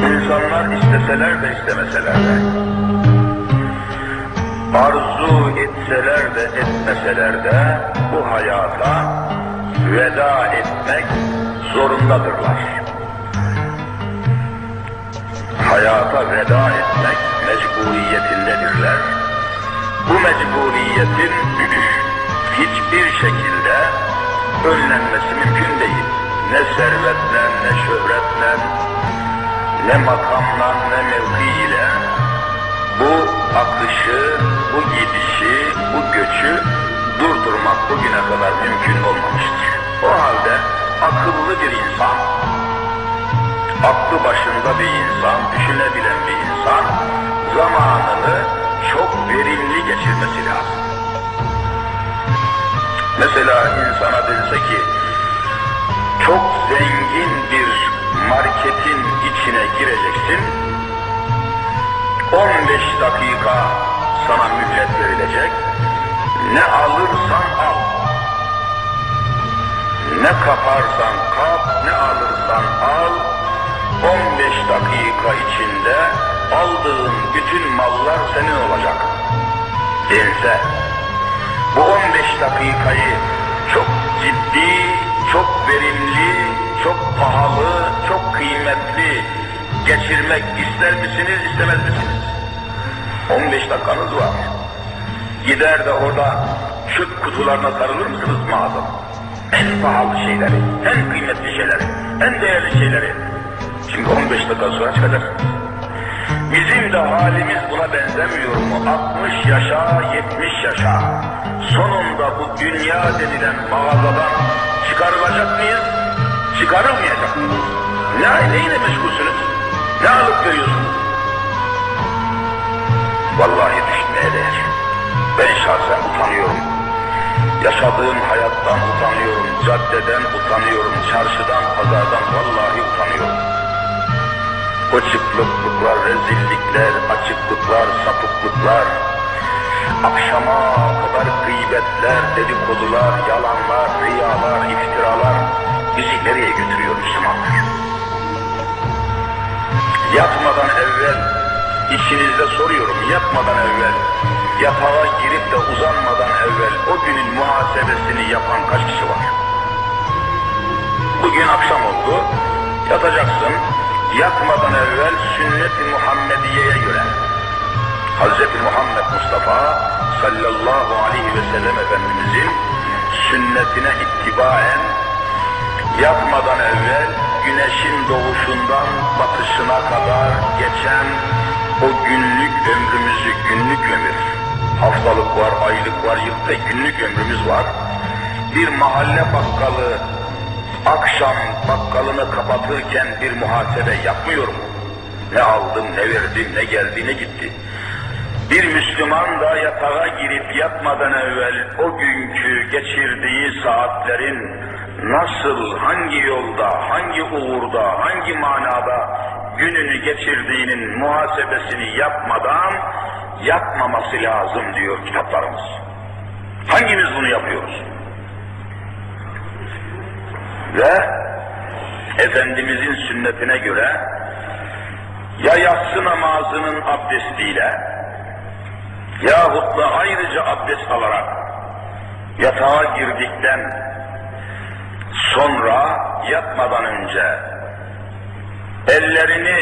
İnsanlar isteseler de istemeseler de, arzu etseler de etmeseler de bu hayata veda etmek zorundadırlar. Hayata veda etmek mecburiyetindedirler. Bu mecburiyetin hiçbir şekilde önlenmesi mümkün değil. Ne servetle, ne şöhretle, ne makamla, ne mevkiyle bu akışı, bu gidişi, bu göçü durdurmak bugüne kadar mümkün olmamıştır. O halde akıllı bir insan, aklı başında bir insan, düşünebilen bir insan zamanını çok verimli geçirmesi lazım. Mesela insana dense ki çok zengin bir marketin içine gireceksin, 15 dakika sana mühlet verilecek, ne alırsan al, ne kaparsan kap, ne alırsan al, 15 dakika içinde aldığın bütün mallar senin olacak. Dense, bu 15 dakikayı çok ciddi, çok verimli, çok pahalı, çok kıymetli geçirmek ister misiniz, istemez misiniz? 15 dakikanız var. Gider de orada çöp kutularına sarılır mısınız mağazam? En pahalı şeyleri, en kıymetli şeyleri, en değerli şeyleri. Şimdi 15 dakika sonra çıkacaksınız. Bizim de halimiz buna benzemiyor mu? 60 yaşa, 70 yaşa. Sonunda bu dünya denilen mağazadan çıkarılacak mıyız? Çıkarılmayacak? Ne, neyle meşgulsünüz? Ne alıp veriyorsunuz? Vallahi düşünmeye değer. Ben şahsen utanıyorum. Yaşadığım hayattan utanıyorum, caddeden utanıyorum, çarşıdan, pazardan vallahi utanıyorum. O çıklıklıklar, rezillikler, açıklıklar, sapıklıklar, akşama kadar gıybetler, dedikodular, yalanlar, riyalar, içinizde soruyorum, yatmadan evvel yatağa girip de uzanmadan evvel o günün muhasebesini yapan kaç kişi var? Bugün akşam oldu, yatacaksın, yatmadan evvel sünnet-i Muhammediye'ye göre Hz. Muhammed Mustafa sallallahu aleyhi ve sellem Efendimizin sünnetine ittibaen yatmadan evvel güneşin doğuşundan batışına kadar geçen o günlük ömrümüzü, günlük ömür, haftalık var, aylık var, yılda günlük ömrümüz var. Bir mahalle bakkalı akşam bakkalını kapatırken bir muhasebe yapmıyor mu? Ne aldım, ne verdim, ne geldi, ne gitti. Bir Müslüman da yatağa girip yatmadan evvel o günkü geçirdiği saatlerin nasıl, hangi yolda, hangi uğurda, hangi manada gününü geçirdiğinin muhasebesini yapmadan yatmaması lazım diyor kitaplarımız. Hangimiz bunu yapıyoruz? Ve Efendimizin sünnetine göre ya yatsı namazının abdestiyle yahut da ayrıca abdest alarak yatağa girdikten sonra yatmadan önce ellerini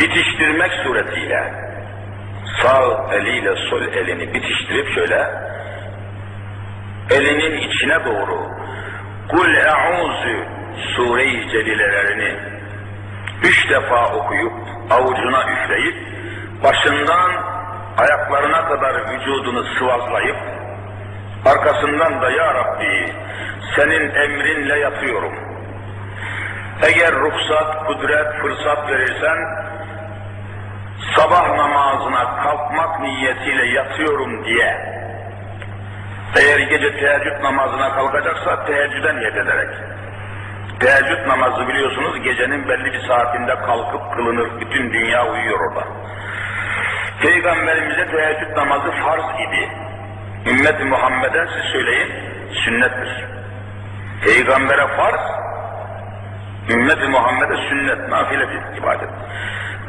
bitiştirmek suretiyle sağ eliyle sol elini bitiştirip şöyle elinin içine doğru Kul e'uzu sure-i celilelerini üç defa okuyup avucuna üfleyip başından ayaklarına kadar vücudunu sıvazlayıp arkasından da ya Rabbi senin emrinle yatıyorum. Eğer ruhsat, kudret, fırsat verirsen sabah namazına kalkmak niyetiyle yatıyorum diye eğer gece teheccüd namazına kalkacaksa teheccüden niyet ederek. Teheccüd namazı biliyorsunuz gecenin belli bir saatinde kalkıp kılınır. Bütün dünya uyuyor orada. Peygamberimize teheccüd namazı farz idi. Ümmet-i Muhammed'e siz söyleyin sünnettir. Peygambere farz, Ümmet-i Muhammed'e sünnet, nafiledir ibadet.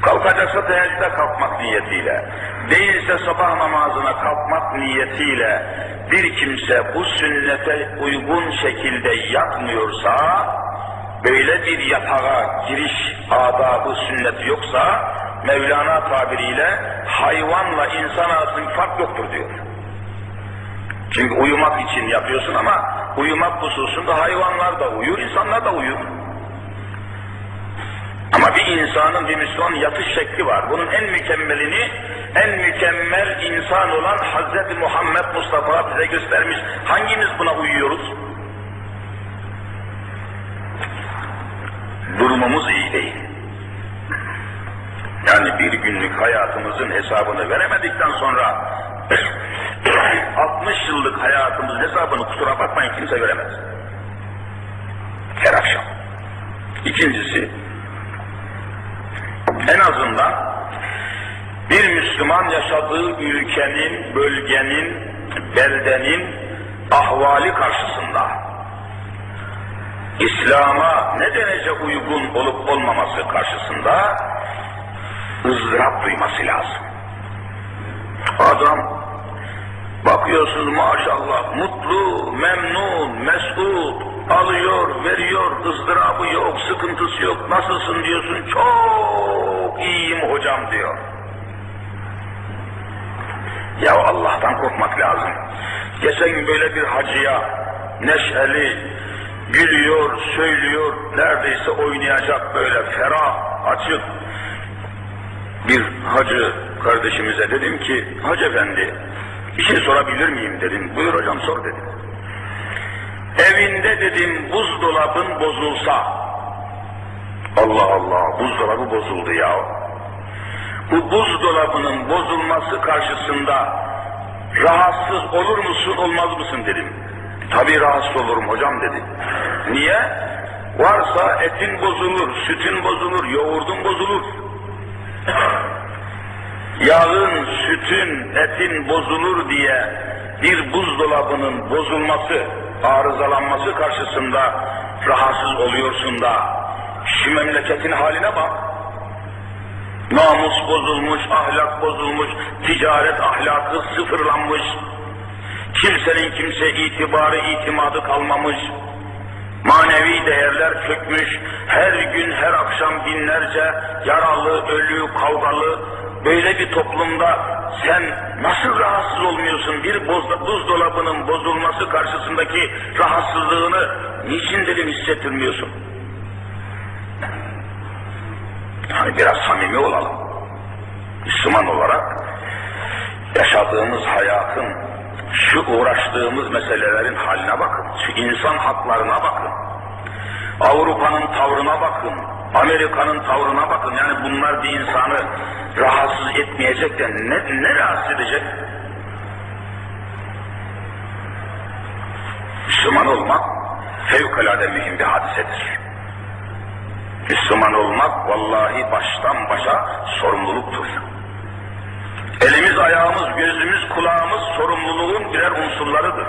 Kalkacaksa teheccüde kalkmak niyetiyle, değilse sabah namazına kalkmak niyetiyle bir kimse bu sünnete uygun şekilde yatmıyorsa, böyle bir yatağa giriş adabı sünneti yoksa, Mevlana tabiriyle hayvanla insan arasında fark yoktur diyor. Çünkü uyumak için yapıyorsun ama uyumak hususunda hayvanlar da uyur, insanlar da uyur. İnsanın, bir Müslüman yatış şekli var. Bunun en mükemmelini, en mükemmel insan olan Hz. Muhammed Mustafa bize göstermiş. Hangimiz buna uyuyoruz? Durumumuz iyi değil. Yani bir günlük hayatımızın hesabını veremedikten sonra 60 yıllık hayatımızın hesabını kusura bakmayın kimse veremez. Her akşam. İkincisi, en azından bir Müslüman yaşadığı ülkenin, bölgenin, beldenin ahvali karşısında İslam'a ne derece uygun olup olmaması karşısında ızdırap duyması lazım. Adam bakıyorsunuz maşallah mutlu, memnun, mesut, alıyor, veriyor, ızdırabı yok, sıkıntısı yok. Nasılsın diyorsun, çok iyiyim hocam diyor. Ya Allah'tan korkmak lazım. Geçen gün böyle bir hacıya neşeli, gülüyor, söylüyor, neredeyse oynayacak böyle ferah, açık bir hacı kardeşimize dedim ki, Hacı efendi bir şey sorabilir miyim dedim. Buyur hocam sor dedim. Evinde dedim buzdolabın bozulsa, Allah Allah buzdolabı bozuldu ya. Bu buzdolabının bozulması karşısında rahatsız olur musun olmaz mısın dedim. Tabii rahatsız olurum hocam dedi. Niye? Varsa etin bozulur, sütün bozulur, yoğurdun bozulur. Yağın, sütün, etin bozulur diye bir buzdolabının bozulması, arızalanması karşısında rahatsız oluyorsun da şu memleketin haline bak. Namus bozulmuş, ahlak bozulmuş, ticaret ahlakı sıfırlanmış. Kimsenin kimse itibarı, itimadı kalmamış. Manevi değerler çökmüş. Her gün, her akşam binlerce yaralı, ölü, kavgalı, böyle bir toplumda sen nasıl rahatsız olmuyorsun? Bir buzdolabının bozulması karşısındaki rahatsızlığını niçin dedim hissettirmiyorsun? Yani biraz samimi olalım. Müslüman olarak yaşadığımız hayatın, şu uğraştığımız meselelerin haline bakın. Şu insan haklarına bakın. Avrupa'nın tavrına bakın. Amerika'nın tavrına bakın. Yani bunlar bir insanı rahatsız etmeyecek de ne, ne rahatsız edecek? Müslüman olmak fevkalade mühim bir hadisedir. Müslüman olmak vallahi baştan başa sorumluluktur. Elimiz, ayağımız, gözümüz, kulağımız sorumluluğun birer unsurlarıdır.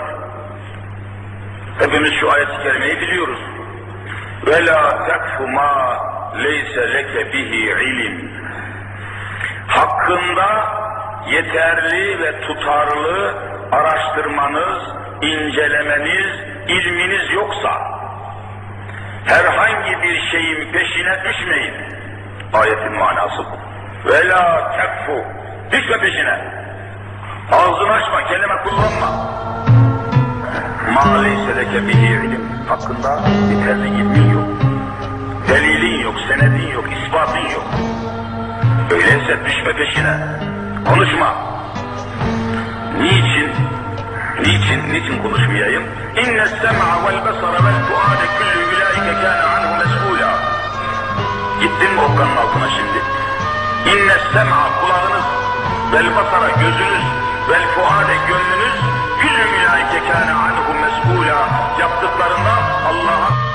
Hepimiz şu ayet-i kerimeyi biliyoruz. La tekfu ma leyse leke bihi ilim. Hakkında yeterli ve tutarlı araştırmanız, incelemeniz, ilminiz yoksa herhangi bir şeyin peşine düşmeyin. Ayetin manası bu. Ve la tekfu. Düşme peşine. Ağzını açma, kelime kullanma. Ma leyse leke bihi ilim. Hakkında yeterli ilmin yok. Delilin yok, senedin yok, ispatın yok. Öyleyse düşme peşine. Konuşma. Niçin? Niçin, niçin konuşmayayım? İnne sem'a vel basara vel fuade kullu ulaike kâne anhu mes'ûlâ. Gittin mi okkanın altına şimdi? İnne sem'a kulağınız, vel basara gözünüz, vel fuade gönlünüz, kullu ulaike kâne anhu mes'ûlâ. Yaptıklarından Allah'a